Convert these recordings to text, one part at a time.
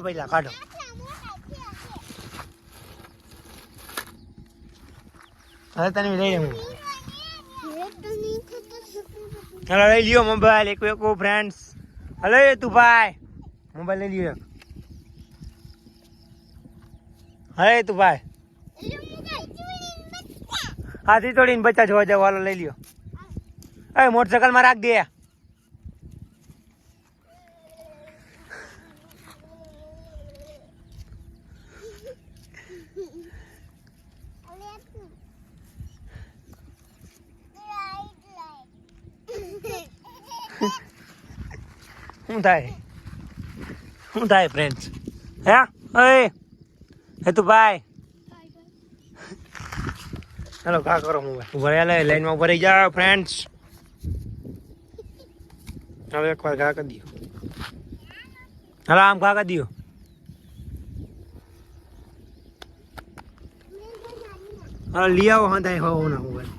પહેલા કાઢો હવે તને લઈ હું ચાલો લઈ લ્યો મોબાઈલ એક એક ફ્રેન્ડ્સ હલો એ તું ભાઈ મોબાઈલ લઈ લ્યો. હવે તું ભાઈ હાથી તોડીને બચ્ચા જોવા જાવ હાલો લઈ લ્યો એ મોટરસાયકલમાં રાખ દે શું થાય? શું થાય ફ્રેન્ડ્સ હે? ઓય હેતુ ભાઈ? ચાલો, કા કરો મોબાઈલ ઊભા લે, લાઈનમાં ઊભા રહી જાઓ ફ્રેન્ડ્સ હવે એકવાર ઘા કરી દો. હાલો, આમ ઘા કરી દો? હા, લઈ આવો, હા થાય હોવો ના મોબાઈલ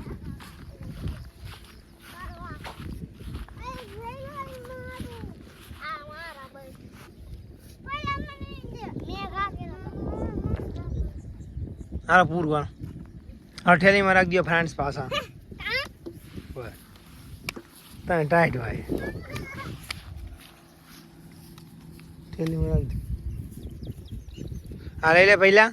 હાલો પૂરવા અઠેલીમાં રાખી દો ફ્રેન્ડ્સ પાછા. તને ટાઈટ ભાઈ થેલીમાં રાખી. દો હા, લઈ લે પહેલા.